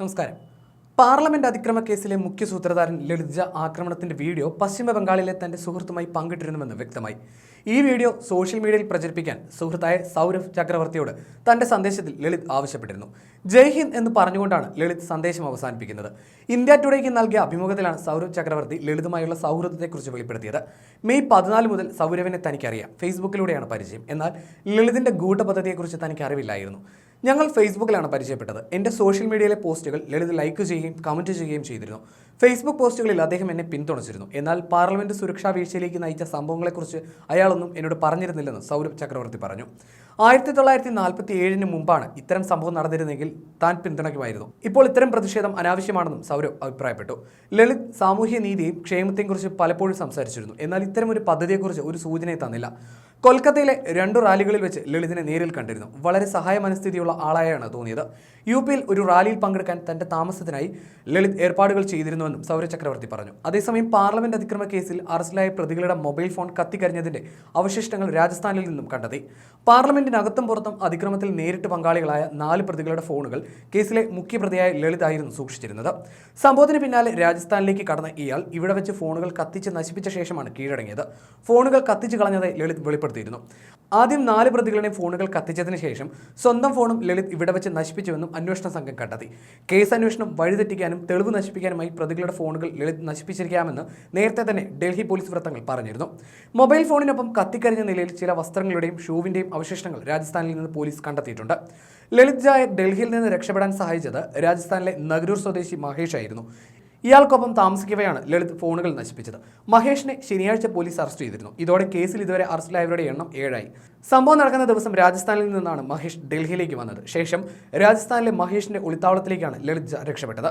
നമസ്കാരം. പാർലമെന്റ് അതിക്രമ കേസിലെ മുഖ്യ സൂത്രധാരൻ ലളിത ആക്രമണത്തിന്റെ വീഡിയോ പശ്ചിമ ബംഗാളിലെ തന്റെ സുഹൃത്തുമായി പങ്കിട്ടിരുന്നുവെന്ന് വ്യക്തമായി. ഈ വീഡിയോ സോഷ്യൽ മീഡിയയിൽ പ്രചരിപ്പിക്കാൻ സുഹൃത്തായ സൗരഭ് ചക്രവർത്തിയോട് തന്റെ സന്ദേശത്തിൽ ലളിത് ആവശ്യപ്പെട്ടിരുന്നു. ജയ് ഹിന്ദ് എന്ന് പറഞ്ഞുകൊണ്ടാണ് ലളിത് സന്ദേശം അവസാനിപ്പിക്കുന്നത്. ഇന്ത്യ ടുഡേക്ക് നൽകിയ അഭിമുഖത്തിലാണ് സൗരഭ് ചക്രവർത്തി ലളിതുമായുള്ള സൗഹൃദത്തെക്കുറിച്ച് വെളിപ്പെടുത്തിയത്. മെയ് പതിനാല് മുതൽ സൗരവിനെ തനിക്കറിയാം. ഫേസ്ബുക്കിലൂടെയാണ് പരിചയം. എന്നാൽ ലളിതിന്റെ ഗൂഢപദ്ധതിയെക്കുറിച്ച് തനിക്ക് അറിവില്ലായിരുന്നു. ഞങ്ങൾ ഫേസ്ബുക്കിലാണ് പരിചയപ്പെട്ടത്. എന്റെ സോഷ്യൽ മീഡിയയിലെ പോസ്റ്റുകൾ ലളിത് ലൈക്ക് ചെയ്യുകയും കമന്റ് ചെയ്യുകയും ചെയ്തിരുന്നു. ഫേസ്ബുക്ക് പോസ്റ്റുകളിൽ അദ്ദേഹം എന്നെ പിന്തുണച്ചിരുന്നു. എന്നാൽ പാർലമെന്റ് സുരക്ഷാ വീഴ്ചയിലേക്ക് നയിച്ച സംഭവങ്ങളെക്കുറിച്ച് അയാളൊന്നും എന്നോട് പറഞ്ഞിരുന്നില്ലെന്ന് സൗരഭ് ചക്രവർത്തി പറഞ്ഞു. ആയിരത്തി തൊള്ളായിരത്തി നാൽപ്പത്തി ഏഴിന് മുമ്പാണ് ഇത്തരം സംഭവം നടന്നിരുന്നെങ്കിൽ താൻ പിന്തുണയ്ക്കുമായിരുന്നു. ഇപ്പോൾ ഇത്തരം പ്രതിഷേധം അനാവശ്യമാണെന്നും സൗരവ് അഭിപ്രായപ്പെട്ടു. ലളിത് സാമൂഹ്യ നീതിയും ക്ഷേമത്തെയും കുറിച്ച് പലപ്പോഴും സംസാരിച്ചിരുന്നു. എന്നാൽ ഇത്തരം ഒരു പദ്ധതിയെക്കുറിച്ച് ഒരു സൂചനയെ തന്നില്ല. കൊൽക്കത്തയിലെ രണ്ടു റാലികളിൽ വെച്ച് ലളിതിനെ നേരിൽ കണ്ടിരുന്നു. വളരെ സഹായ മനസ്ഥിതിയുള്ള ആളായാണ് തോന്നിയത്. യു പിയിൽ ഒരു റാലിയിൽ പങ്കെടുക്കാൻ തന്റെ താമസത്തിനായി ലളിത് ഏർപ്പാടുകൾ ചെയ്തിരുന്നുവെന്നും സൗര ചക്രവർത്തി പറഞ്ഞു. അതേസമയം പാർലമെന്റ് അതിക്രമ കേസിൽ അറസ്റ്റിലായ പ്രതികളുടെ മൊബൈൽ ഫോൺ കത്തിക്കരിഞ്ഞതിന്റെ അവശിഷ്ടങ്ങൾ രാജസ്ഥാനിൽ നിന്നും കണ്ടെത്തി. പാർലമെന്റിനകത്തും പുറത്തും അതിക്രമത്തിൽ നേരിട്ട് പങ്കാളികളായ നാല് പ്രതികളുടെ ഫോണുകൾ കേസിലെ മുഖ്യപ്രതിയായ ലളിതായിരുന്നു സൂക്ഷിച്ചിരുന്നത്. സംഭവത്തിന് പിന്നാലെ രാജസ്ഥാനിലേക്ക് കടന്ന ഇയാൾ ഇവിടെ വെച്ച് ഫോണുകൾ കത്തിച്ച് നശിപ്പിച്ച ശേഷമാണ് കീഴടങ്ങിയത്. ഫോണുകൾ കത്തിച്ച് കളഞ്ഞതായി ലളിത് വെളിപ്പെടുത്തിയിരുന്നു ആദ്യം നാല് പ്രതികളുടെ ഫോണുകൾ കത്തിച്ചതിന് ശേഷം സ്വന്തം ഫോണും ലളിത് ഇവിടെ വെച്ച് നശിപ്പിച്ചുവെന്നും അന്വേഷണ സംഘം കണ്ടെത്തി. കേസ് അന്വേഷണം വഴിതെറ്റിക്കാനും തെളിവ് നശിപ്പിക്കാനുമായി പ്രതികളുടെ ഫോണുകൾ ലളിത് നശിപ്പിച്ചിരിക്കാമെന്ന് നേരത്തെ തന്നെ ഡൽഹി പോലീസ് വൃത്തങ്ങൾ പറഞ്ഞിരുന്നു. മൊബൈൽ ഫോണിനൊപ്പം കത്തിക്കരിഞ്ഞ നിലയിൽ ചില വസ്ത്രങ്ങളുടെയും ഷൂവിന്റെയും അവശിഷ്ടങ്ങൾ രാജസ്ഥാനിൽ നിന്ന് പോലീസ് കണ്ടെത്തിയിട്ടുണ്ട്. ലളിത് ജായ ഡൽഹിയിൽ നിന്ന് രക്ഷപ്പെടാൻ സഹായിച്ചത് രാജസ്ഥാനിലെ നഗരൂർ സ്വദേശി മഹേഷ് ആയിരുന്നു. ഇയാൾക്കൊപ്പം താമസിക്കവെയാണ് ലളിത് ഫോണുകൾ നശിപ്പിച്ചത്. മഹേഷിനെ ശനിയാഴ്ച പോലീസ് അറസ്റ്റ് ചെയ്തിരുന്നു. ഇതോടെ കേസിൽ ഇതുവരെ അറസ്റ്റിലായവരുടെ എണ്ണം ഏഴായി. സംഭവം നടക്കുന്ന ദിവസം രാജസ്ഥാനിൽ നിന്നാണ് മഹേഷ് ഡൽഹിയിലേക്ക് വന്നത്. ശേഷം രാജസ്ഥാനിലെ മഹേഷിന്റെ ഒളിത്താവളത്തിലേക്കാണ് ലളിത് രക്ഷപ്പെട്ടത്.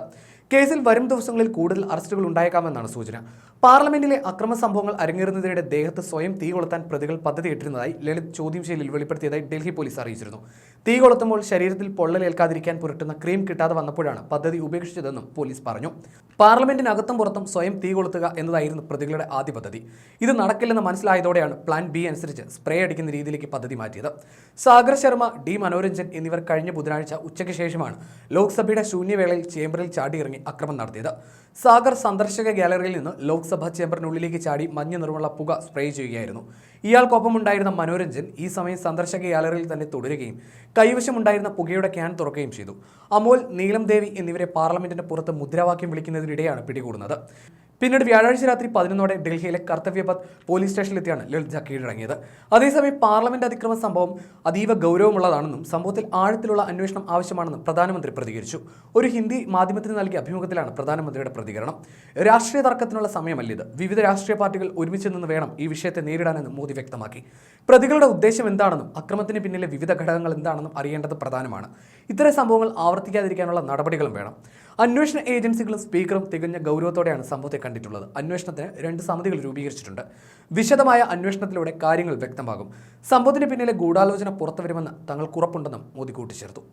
കേസിൽ വരും ദിവസങ്ങളിൽ കൂടുതൽ അറസ്റ്റുകൾ ഉണ്ടായേക്കാമെന്നാണ് സൂചന. പാർലമെന്റിലെ അക്രമ സംഭവങ്ങൾ അരങ്ങേറുന്നതിനിടെ ദേഹത്ത് സ്വയം തീ കൊളുത്താൻ പ്രതികൾ പദ്ധതിയിട്ടിരുന്നതായി ലളിത് ചോദ്യം ചെയ്യലിൽ വെളിപ്പെടുത്തിയതായി ഡൽഹി പോലീസ് അറിയിച്ചിരുന്നു. തീ കൊളുത്തുമ്പോൾ ശരീരത്തിൽ പൊള്ളലേൽക്കാതിരിക്കാൻ പുരട്ടുന്ന ക്രീം കിട്ടാതെ വന്നപ്പോഴാണ് പദ്ധതി ഉപേക്ഷിച്ചതെന്നും പോലീസ് പറഞ്ഞു. പാർലമെന്റിനകത്തും പുറത്തും സ്വയം തീ കൊളുത്തുക എന്നതായിരുന്നു പ്രതികളുടെ ആദ്യ പദ്ധതി. ഇത് നടക്കില്ലെന്ന് മനസ്സിലായതോടെയാണ് പ്ലാൻ ബി അനുസരിച്ച് സ്പ്രേ അടിക്കുന്ന രീതിയിലേക്ക് പദ്ധതി മാറ്റിയത്. സാഗർ ശർമ്മ ഡി മനോരഞ്ജൻ എന്നിവർ കഴിഞ്ഞ ബുധനാഴ്ച ഉച്ചയ്ക്ക് ശേഷമാണ് ലോക്സഭയുടെ ശൂന്യവേളയിൽ ചേംബറിൽ ചാടിയിറങ്ങി അക്രമം നടത്തിയത്. സാഗർ സന്ദർശക ഗാലറിയിൽ നിന്ന് ലോക്സഭാ ചേംബറിനുള്ളിലേക്ക് ചാടി മഞ്ഞ നിറമുള്ള പുക സ്പ്രേ ചെയ്യുകയായിരുന്നു. ഇയാൾക്കൊപ്പമുണ്ടായിരുന്ന മനോരഞ്ജൻ ഈ സമയം സന്ദർശക ഗാലറിയിൽ തന്നെ തുടരുകയും കൈവശമുണ്ടായിരുന്ന പുകയുടെ ക്യാൻ തുറക്കുകയും ചെയ്തു. അമോൽ നീലം ദേവി എന്നിവരെ പാർലമെന്റിന് പുറത്ത് മുദ്രാവാക്യം വിളിക്കുന്നതിനിടെയാണ് പിടികൂടുന്നത്. പിന്നീട് വ്യാഴാഴ്ച രാത്രി പതിനൊന്നോടെ ഡൽഹിയിലെ കർത്തവ്യപത് പോലീസ് സ്റ്റേഷനിലെത്തിയാണ് ലളിത കീഴടങ്ങിയത് അതേസമയം പാർലമെന്റ് അതിക്രമ സംഭവം അതീവ ഗൗരവമുള്ളതാണെന്നും സംഭവത്തിൽ ആഴത്തിലുള്ള അന്വേഷണം ആവശ്യമാണെന്നും പ്രധാനമന്ത്രി പ്രതികരിച്ചു. ഒരു ഹിന്ദി മാധ്യമത്തിന് നൽകിയ അഭിമുഖത്തിലാണ് പ്രധാനമന്ത്രിയുടെ പ്രതികരണം. രാഷ്ട്രീയ തർക്കത്തിനുള്ള സമയമല്ലിത് വിവിധ രാഷ്ട്രീയ പാർട്ടികൾ ഒരുമിച്ച് നിന്ന് വേണം ഈ വിഷയത്തെ നേരിടാനെന്നും മോദി വ്യക്തമാക്കി. പ്രതികളുടെ ഉദ്ദേശം എന്താണെന്നും അക്രമത്തിന് പിന്നിലെ വിവിധ ഘടകങ്ങൾ എന്താണെന്നും അറിയേണ്ടത് പ്രധാനമാണ്. ഇത്തരം സംഭവങ്ങൾ ആവർത്തിക്കാതിരിക്കാനുള്ള നടപടികളും വേണം. അന്വേഷണ ഏജൻസികളും സ്പീക്കറും തികഞ്ഞ ഗൗരവത്തോടെയാണ് സംഭവത്തെ കണ്ടിട്ടുള്ളത്. അന്വേഷണത്തിന് രണ്ട് സമിതികൾ രൂപീകരിച്ചിട്ടുണ്ട്. വിശദമായ അന്വേഷണത്തിലൂടെ കാര്യങ്ങൾ വ്യക്തമാകും. സംഭവത്തിന് പിന്നിലെ ഗൂഢാലോചന പുറത്തുവരുമെന്ന് തങ്ങൾക്ക് ഉറപ്പുണ്ടെന്നും മോദി കൂട്ടിച്ചേർത്തു.